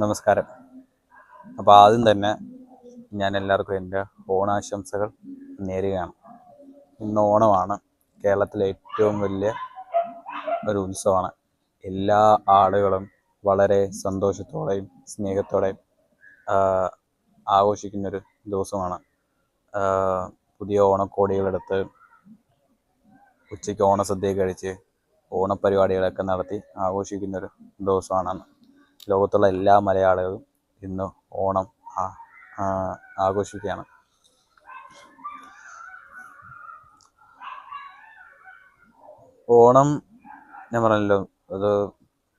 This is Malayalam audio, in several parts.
നമസ്കാരം. അപ്പോൾ ആദ്യം തന്നെ ഞാൻ എല്ലാവർക്കും എന്റെ ഓണാശംസകൾ നേരുകയാണ്. ഇന്ന് ഓണമാണ്. കേരളത്തിലെ ഏറ്റവും വലിയ ഒരു ഉത്സവമാണ്. എല്ലാ ആളുകളും വളരെ സന്തോഷത്തോടെയും സ്നേഹത്തോടെയും ആഘോഷിക്കുന്നൊരു ദിവസമാണ്. പുതിയ ഓണക്കോടികളെടുത്ത് ഉച്ചയ്ക്ക് ഓണസദ്യ കഴിച്ച് ഓണപരിപാടികളൊക്കെ നടത്തി ആഘോഷിക്കുന്നൊരു ദിവസമാണ്. ലോകത്തുള്ള എല്ലാ മലയാളികളും ഇന്ന് ഓണം ആഘോഷിക്കുകയാണ്. ഓണം ഞാൻ പറഞ്ഞല്ലോ അത്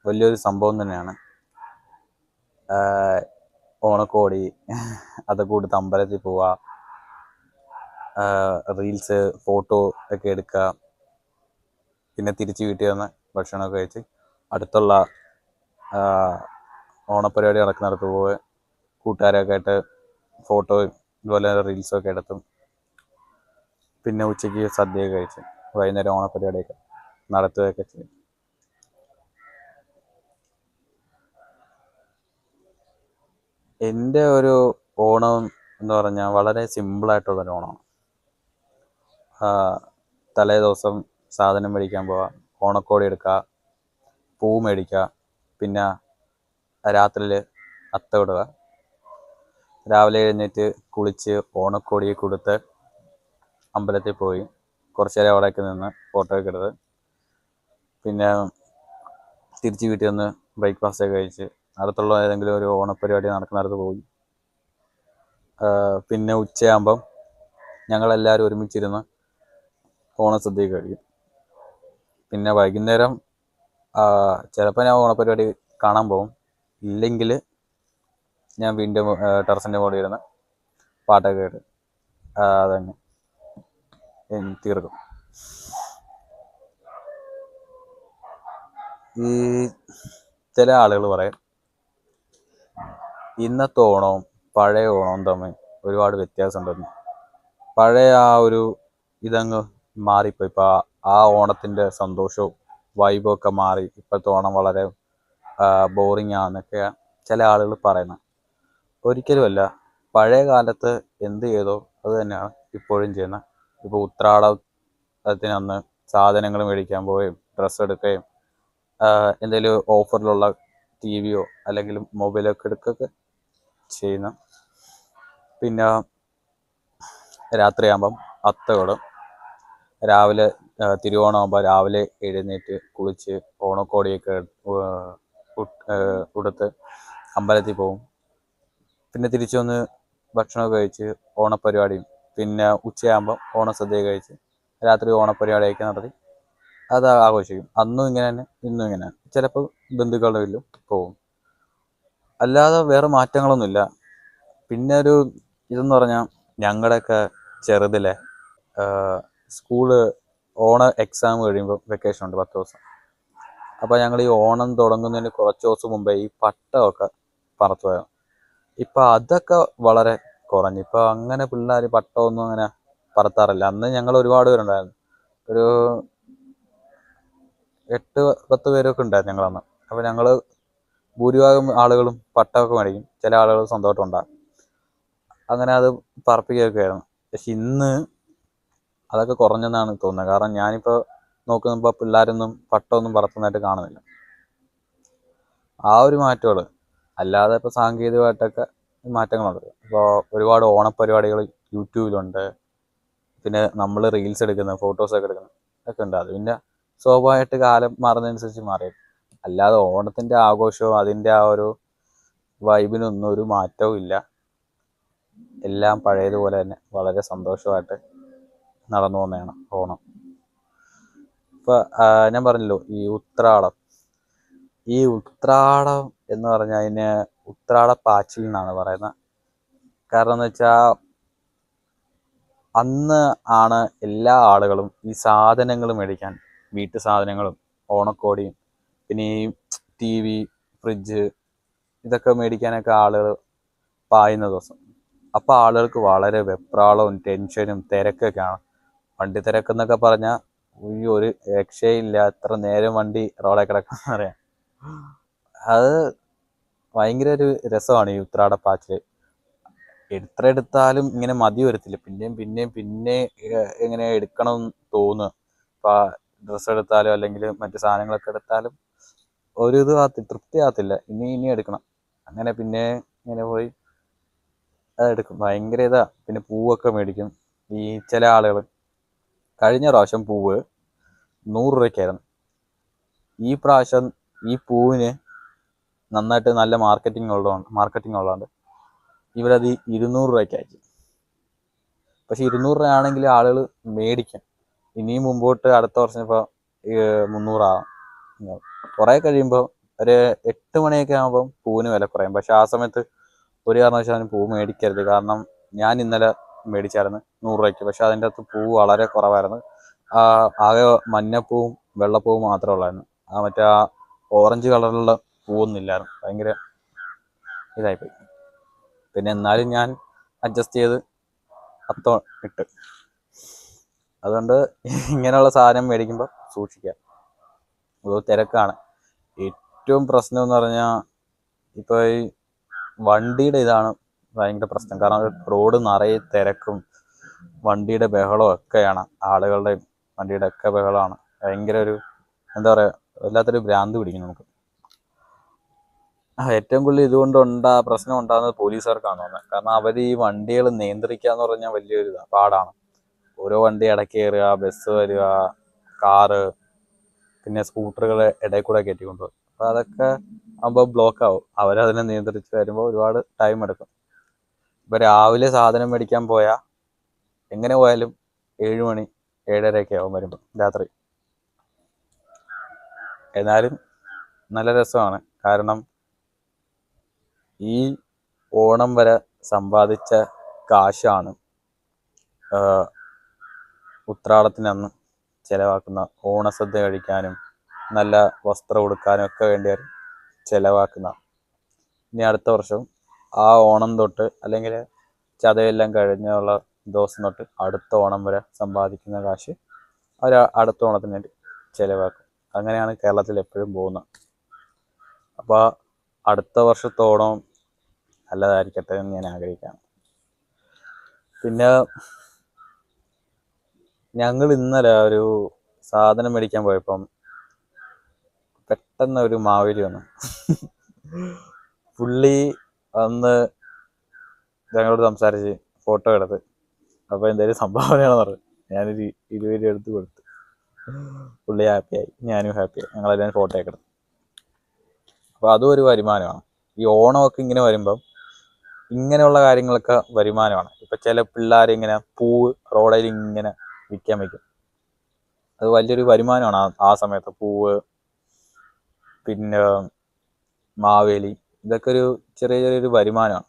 വലിയൊരു സംഭവം തന്നെയാണ്. ഓണക്കോടി അതൊക്കെ കൊടുത്ത് അമ്പലത്തിൽ പോവുക റീൽസ് ഫോട്ടോ ഒക്കെ എടുക്കുക പിന്നെ തിരിച്ച് വീട്ടിൽ വന്ന് ഭക്ഷണമൊക്കെ കഴിച്ച് അടുത്തുള്ള ഓണപ്പരിപാടി നടക്കുന്നിടത്ത് പോവുക കൂട്ടുകാരൊക്കെ ആയിട്ട് ഫോട്ടോയും ഇതുപോലെ റീൽസും ഒക്കെ എടുത്തും പിന്നെ ഉച്ചയ്ക്ക് സദ്യയൊക്കെ കഴിച്ച് വൈകുന്നേരം ഓണപ്പരിപാടിയൊക്കെ നടത്തുകയൊക്കെ ചെയ്യും എന്റെ ഒരു ഓണം എന്ന് പറഞ്ഞാൽ വളരെ സിമ്പിളായിട്ടുള്ളൊരു ഓണമാണ്. തലേ ദിവസം സാധനം മേടിക്കാൻ പോവുക ഓണക്കോടി എടുക്കുക പൂ മേടിക്കുക പിന്നെ രാത്രിയിൽ അത്തവിടുക രാവിലെ എഴുന്നേറ്റ് കുളിച്ച് ഓണക്കോടിയെ കൊടുത്ത് അമ്പലത്തിൽ പോയി. കുറച്ച് നേരം അവിടെയൊക്കെ നിന്ന് ഫോട്ടോ ഒക്കെ എടുത്ത്. പിന്നെ തിരിച്ച് വീട്ടിൽ വന്ന് ബ്രേക്ക്ഫാസ്റ്റ് ഒക്കെ കഴിച്ച് അടുത്തുള്ള ഏതെങ്കിലും ഒരു ഓണപ്പരിപാടി നടക്കുന്നിടത്ത് പോയി. പിന്നെ ഉച്ചയാകുമ്പം ഞങ്ങളെല്ലാവരും ഒരുമിച്ചിരുന്ന് ഓണസദ്യ കഴിക്കും. പിന്നെ വൈകുന്നേരം ചിലപ്പോൾ ഞാൻ ഓണപ്പരിപാടി കാണാൻ പോകും. ഇല്ലെങ്കിൽ ഞാൻ വീണ്ടും ടെറസിന്റെ മുകളിൽ ഇരുന്ന് പാട്ടൊക്കെ കേട്ട് അതന്നെ. തീർക്കും. ഈ ചില ആളുകൾ പറയും ഇന്നത്തെ ഓണവും പഴയ ഓണവും തമ്മിൽ ഒരുപാട് വ്യത്യാസമുണ്ടെന്ന്. പഴയ ആ ഒരു ഇതങ്ങ് മാറിപ്പോയി. ഇപ്പം ആ ഓണത്തിന്റെ സന്തോഷവും വൈബൊക്കെ മാറി ഇപ്പോഴത്തെ ഓണം വളരെ ബോറിംഗ് ആണെന്നൊക്കെ ചില ആളുകൾ പറയുന്നത് ഒരിക്കലുമല്ല പഴയ കാലത്ത് എന്ത് ചെയ്തോ അത് തന്നെയാണ് ഇപ്പോഴും ചെയ്യുന്നത് ഇപ്പോൾ ഉത്രാടത്തിനന്ന് സാധനങ്ങൾ മേടിക്കാൻ പോവുകയും ഡ്രസ്സ് എടുക്കുകയും എന്തെങ്കിലും ഓഫറിലുള്ള ടി വിയോ അല്ലെങ്കിൽ മൊബൈലൊക്കെ എടുക്കുകയൊക്കെ ചെയ്യുന്ന. പിന്നെ രാത്രിയാകുമ്പം അത്തകളും രാവിലെ തിരുവോണമാകുമ്പോൾ രാവിലെ എഴുന്നേറ്റ് കുളിച്ച് ഓണക്കോടിയൊക്കെ ഉടുത്ത് അമ്പലത്തിൽ പോകും പിന്നെ തിരിച്ചു വന്ന് ഭക്ഷണമൊക്കെ കഴിച്ച് ഓണപ്പരിപാടിയും പിന്നെ ഉച്ചയാകുമ്പോൾ ഓണസദ്യ കഴിച്ച് രാത്രി ഓണപ്പരിപാടിയൊക്കെ നടത്തി അത് ആഘോഷിക്കും. അന്നും ഇങ്ങനെ തന്നെ ഇന്നും ഇങ്ങനെ ചിലപ്പോൾ ബന്ധുക്കളുടെ വീട്ടിലും പോകും അല്ലാതെ വേറെ മാറ്റങ്ങളൊന്നുമില്ല. പിന്നെ ഒരു ഇതെന്ന് പറഞ്ഞാൽ ഞങ്ങളുടെയൊക്കെ ചെറുതിലെ സ്കൂൾ ഓണ എക്സാം കഴിയുമ്പോൾ വെക്കേഷൻ ഉണ്ട് പത്ത് ദിവസം. അപ്പോൾ ഞങ്ങൾ ഈ ഓണം തുടങ്ങുന്നതിന് കുറച്ച് ദിവസം മുമ്പേ ഈ പട്ടമൊക്കെ പറത്തു പോയത് ഇപ്പം അതൊക്കെ വളരെ കുറഞ്ഞു. ഇപ്പം അങ്ങനെ പിള്ളേർ പട്ടമൊന്നും അങ്ങനെ പറത്താറില്ല. അന്ന് ഞങ്ങൾ ഒരുപാട് പേരുണ്ടായിരുന്നു. ഒരു എട്ട് പത്ത് പേരൊക്കെ ഉണ്ടായിരുന്നു ഞങ്ങളന്ന് അപ്പോൾ ഞങ്ങൾ ഭൂരിഭാഗം ആളുകളും പട്ടമൊക്കെ മേടിക്കും. ചില ആളുകൾ സ്വന്തമായിട്ട് ഉണ്ടാകും അങ്ങനെ അത് പറപ്പിക്കുകയൊക്കെ ആയിരുന്നു. പക്ഷെ ഇന്ന് അതൊക്കെ കുറഞ്ഞെന്നാണ് തോന്നുന്നത്. കാരണം ഞാനിപ്പോൾ നോക്കുമ്പോൾ പിള്ളേരൊന്നും പട്ടമൊന്നും പറത്തുന്നതായിട്ട് കാണുന്നില്ല. ആ ഒരു മാറ്റങ്ങൾ അല്ലാതെ ഇപ്പോൾ സാങ്കേതികമായിട്ടൊക്കെ മാറ്റങ്ങളുണ്ട്. ഇപ്പോൾ ഒരുപാട് ഓണപ്പരിപാടികൾ യൂട്യൂബിലുണ്ട്. പിന്നെ നമ്മൾ റീൽസ് എടുക്കുന്ന ഫോട്ടോസൊക്കെ എടുക്കുന്ന ഒക്കെ ഉണ്ട്. അത് പിന്നെ സ്വാഭാവികമായിട്ട് കാലം മാറുന്നതനുസരിച്ച് മാറി അല്ലാതെ ഓണത്തിന്റെ ആഘോഷവും അതിന്റെ ആ ഒരു വൈബിനൊന്നും ഒരു മാറ്റവും ഇല്ല. എല്ലാം പഴയതുപോലെ തന്നെ വളരെ സന്തോഷമായിട്ട് നടന്നു പോകുന്നതാണ് ഓണം. ഇപ്പം ഞാൻ പറഞ്ഞല്ലോ ഈ ഉത്രാടം. ഈ ഉത്രാടം എന്ന് പറഞ്ഞാൽ അതിന് ഉത്രാട പാച്ചിൽ എന്നാണ് പറയുന്നത്. കാരണം എന്ന് വെച്ചാൽ അന്ന് ആണ് എല്ലാ ആളുകളും ഈ സാധനങ്ങൾ മേടിക്കാൻ വീട്ടു സാധനങ്ങളും ഓണക്കോടിയും പിന്നെ ഈ ടി വി ഫ്രിഡ്ജ് ഇതൊക്കെ മേടിക്കാനൊക്കെ ആളുകൾ പായുന്ന ദിവസം. അപ്പോൾ ആളുകൾക്ക് വളരെ വെപ്രാളവും ടെൻഷനും തിരക്കൊക്കെയാണ്. വണ്ടി തിരക്കെന്നൊക്കെ പറഞ്ഞാൽ ഈ ഒരു രക്ഷയില്ല. അത്ര നേരം വണ്ടി റോഡിൽ കിടക്കുന്ന പറയാം അത് ഭയങ്കര ഒരു രസമാണ് ഈ ഉത്രാട പാച്ചിൽ. എത്ര എടുത്താലും ഇങ്ങനെ മതി വരത്തില്ല. പിന്നെയും പിന്നെയും പിന്നെ എങ്ങനെ എടുക്കണം തോന്നുക. ഇപ്പൊ ഡ്രസ്സ് എടുത്താലും അല്ലെങ്കിൽ മറ്റു സാധനങ്ങളൊക്കെ എടുത്താലും ഒരു ഇത് ആകത്തി തൃപ്തി ആകത്തില്ല ഇനി ഇനി എടുക്കണം. അങ്ങനെ പിന്നെ ഇങ്ങനെ പോയി അതെടുക്കും ഭയങ്കര ഇതാ. പിന്നെ പൂവൊക്കെ മേടിക്കും. ഈ ചില ആളുകൾ കഴിഞ്ഞ പ്രാവശ്യം പൂവ് നൂറ് രൂപയ്ക്കായിരുന്നു. ഈ പ്രാവശ്യം ഈ പൂവിന് നന്നായിട്ട് നല്ല മാർക്കറ്റിംഗ് ഉള്ളതുകൊണ്ട് മാർക്കറ്റിംഗ് ഉള്ളതുകൊണ്ട് ഇവരത് ഇരുന്നൂറ് രൂപയ്ക്ക് അയച്ചു പക്ഷെ ഇരുന്നൂറ് രൂപ ആണെങ്കിൽ ആളുകൾ മേടിക്കും. ഇനിയും മുമ്പോട്ട് അടുത്ത വർഷം ഇപ്പോൾ മുന്നൂറാകും കുറേ കഴിയുമ്പോൾ ഒരു എട്ട് മണിയൊക്കെ ആകുമ്പോൾ പൂവിന് വില കുറയും. പക്ഷെ ആ സമയത്ത് ഒരു കാരണവശാലും പൂ മേടിക്കരുത്. കാരണം ഞാൻ ഇന്നലെ മേടിച്ചായിരുന്നു. നൂറ് രൂപയ്ക്ക് പക്ഷെ അതിന്റെ അകത്ത് പൂ വളരെ കുറവായിരുന്നു. ആകെ മഞ്ഞപ്പൂവും വെള്ളപ്പൂവും മാത്രമേ ഉള്ളായിരുന്നു. ആ മറ്റേ ആ ഓറഞ്ച് കളറിലുള്ള പൂവൊന്നും ഇല്ലായിരുന്നു ഭയങ്കര ഇതായിപ്പോയി. പിന്നെ എന്നാലും ഞാൻ അഡ്ജസ്റ്റ് ചെയ്ത് അത്തോ ഇട്ട്. അതുകൊണ്ട് ഇങ്ങനെയുള്ള സാധനം മേടിക്കുമ്പോൾ സൂക്ഷിക്കുക ഒരു തിരക്കാണ്. ഏറ്റവും പ്രശ്നം എന്ന് പറഞ്ഞാൽ ഇപ്പോൾ ഈ വണ്ടിയുടെ ഇതാണ് ഭയങ്കര പ്രശ്നം. കാരണം റോഡ് നിറയെ തിരക്കും വണ്ടിയുടെ ബഹളവും ഒക്കെയാണ്. ആളുകളുടെയും വണ്ടിയുടെ ഒക്കെ ബഹളമാണ്. ഭയങ്കര ഒരു എന്താ പറയുക വല്ലാത്തൊരു ഭ്രാന്ത് പിടിക്കുന്നു നമുക്ക്. ഏറ്റവും കൂടുതൽ ഇതുകൊണ്ട് ഉണ്ടാ പ്രശ്നം ഉണ്ടാകുന്നത് പോലീസുകാർക്കാണ് തോന്നുന്നത്. കാരണം അവർ ഈ വണ്ടികൾ നിയന്ത്രിക്കുക എന്ന് പറഞ്ഞാൽ വലിയൊരു പാടാണ്. ഓരോ വണ്ടി ഇടയ്ക്ക് കയറുക ബസ് വരിക കാറ് പിന്നെ സ്കൂട്ടറുകൾ ഇടയിൽ കൂടെ കയറ്റിക്കൊണ്ട് പോകും അപ്പോൾ അതൊക്കെ ആകുമ്പോൾ ബ്ലോക്ക് ആവും. അവരതിനെ നിയന്ത്രിച്ച് വരുമ്പോൾ ഒരുപാട് ടൈം എടുക്കും. ഇപ്പോൾ രാവിലെ സാധനം മേടിക്കാൻ പോയാൽ എങ്ങനെ പോയാലും ഏഴ് മണി ഏഴരയൊക്കെ ആവും വരുമ്പോൾ രാത്രി. എന്നാലും നല്ല രസമാണ്. കാരണം ഈ ഓണം വരെ സമ്പാദിച്ച കാശാണ് ഉത്രാടത്തിനന്ന് ചിലവാക്കുന്ന ഓണസദ്യ കഴിക്കാനും നല്ല വസ്ത്രം ഉടുക്കാനും ഒക്കെ വേണ്ടി ചിലവാക്കുന്ന. ഇനി അടുത്ത വർഷം ആ ഓണം തൊട്ട് അല്ലെങ്കിൽ ചതയെല്ലാം കഴിഞ്ഞുള്ള ദിവസം തൊട്ട് അടുത്ത ഓണം വരെ സമ്പാദിക്കുന്ന കാശ് അവർ അടുത്ത ഓണത്തിന് വേണ്ടി ചിലവാക്കും. അങ്ങനെയാണ് കേരളത്തിൽ എപ്പോഴും പോകുന്നത്. അപ്പോൾ അടുത്ത വർഷത്തോണം നല്ലതായിരിക്കട്ടെ എന്ന് ഞാൻ ആഗ്രഹിക്കുകയാണ്. പിന്നെ ഞങ്ങൾ ഇന്നലെ ഒരു സാധനം മേടിക്കാൻ പോയപ്പം പെട്ടെന്ന് ഒരു മാവേലി വന്നു. പുള്ളി അന്ന് ഞങ്ങളോട് സംസാരിച്ച് ഫോട്ടോ എടുത്ത് അപ്പോൾ എന്തായാലും സംഭാവനയാണെന്ന് പറഞ്ഞു. ഞാനൊരു ഇരുപത് രൂപ എടുത്ത് കൊടുത്തു. പുള്ളി ഹാപ്പിയായി ഞാനും ഹാപ്പിയായി ഞങ്ങളെല്ലാം ഫോട്ടോ ഒക്കെ എടുത്തു. അപ്പോൾ അതും ഒരു വരുമാനമാണ്. ഈ ഓണമൊക്കെ ഇങ്ങനെ വരുമ്പം ഇങ്ങനെയുള്ള കാര്യങ്ങളൊക്കെ വരുമാനമാണ്. ഇപ്പൊ ചില പിള്ളേർ ഇങ്ങനെ പൂവ് റോഡിൽ ഇങ്ങനെ വിൽക്കാൻ വയ്ക്കും അത് വലിയൊരു വരുമാനമാണ് ആ സമയത്ത്. പൂവ് പിന്നെ മാവേലി ഇതൊക്കെ ഒരു ചെറിയ ചെറിയൊരു വരുമാനമാണ്.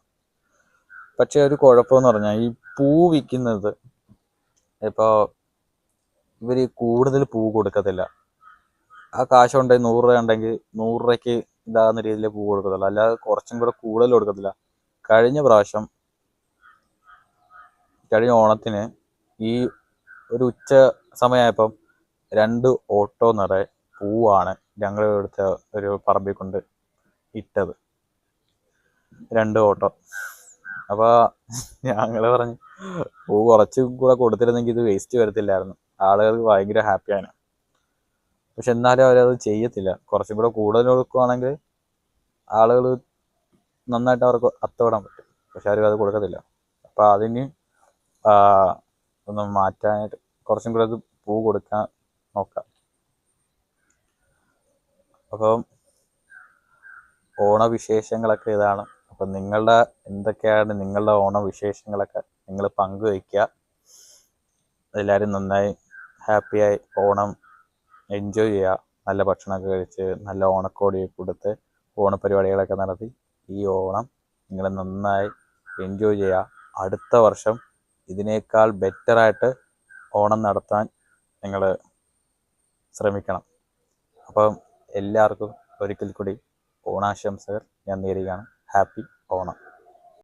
പക്ഷെ ഒരു കുഴപ്പമെന്ന് പറഞ്ഞാൽ ഈ പൂ വിൽക്കുന്നത് ഇപ്പോൾ ഇവർ കൂടുതൽ പൂ കൊടുക്കത്തില്ല. ആ കാശ് ഉണ്ടെങ്കിൽ നൂറ് രൂപ ഉണ്ടെങ്കിൽ നൂറ് രൂപയ്ക്ക് ഇതാകുന്ന രീതിയിൽ പൂ കൊടുക്കത്തുള്ളൂ. അല്ലാതെ കുറച്ചും കൂടെ കൂടുതൽ കൊടുക്കത്തില്ല. കഴിഞ്ഞ പ്രാവശ്യം കഴിഞ്ഞ ഓണത്തിന് ഈ ഒരു ഉച്ച സമയമായപ്പം രണ്ട് ഓട്ടോ നിറയെ പൂവാണ് ഞങ്ങൾ ഇവിടുത്തെ ഒരു പറമ്പിൽ കൊണ്ട് ഇട്ടത്. രണ്ട് ഓട്ടോ. അപ്പോൾ ഞങ്ങൾ പറഞ്ഞു പൂ കുറച്ചും കൂടെ കൊടുത്തിരുന്നെങ്കിൽ ഇത് വേസ്റ്റ് വരത്തില്ലായിരുന്നു. ആളുകൾക്ക് ഭയങ്കര ഹാപ്പിയാണ് പക്ഷെ എന്നാലും അവരത് ചെയ്യത്തില്ല. കുറച്ചും കൂടെ കൂടുതൽ കൊടുക്കുവാണെങ്കിൽ ആളുകൾ നന്നായിട്ട് അവർക്ക് അത്തവിടാൻ പറ്റും. പക്ഷെ ആരും അത് കൊടുക്കത്തില്ല. അപ്പോൾ അതിന് ഒന്ന് മാറ്റാനായിട്ട് കുറച്ചും കൂടെ അത് പൂ കൊടുക്കാൻ നോക്കാം. അപ്പം ഓണവിശേഷങ്ങളൊക്കെ ഇതാണ്. അപ്പം നിങ്ങളുടെ എന്തൊക്കെയാണ് നിങ്ങളുടെ ഓണവിശേഷങ്ങളൊക്കെ നിങ്ങൾ പങ്കുവയ്ക്കുക. എല്ലാവരും നന്നായി ഹാപ്പിയായി ഓണം എൻജോയ് ചെയ്യുക. നല്ല ഭക്ഷണമൊക്കെ കഴിച്ച് നല്ല ഓണക്കോടി കൊടുത്ത് ഓണപരിപാടികളൊക്കെ നടത്തി ഈ ഓണം നിങ്ങൾ നന്നായി എൻജോയ് ചെയ്യുക. അടുത്ത വർഷം ഇതിനേക്കാൾ ബെറ്ററായിട്ട് ഓണം നടത്താൻ നിങ്ങൾ ശ്രമിക്കണം. അപ്പം എല്ലാവർക്കും ഒരിക്കൽ കൂടി ഓണാശംസകൾ ഞാൻ നേരുകയാണ്. ഹാപ്പി ഓണം.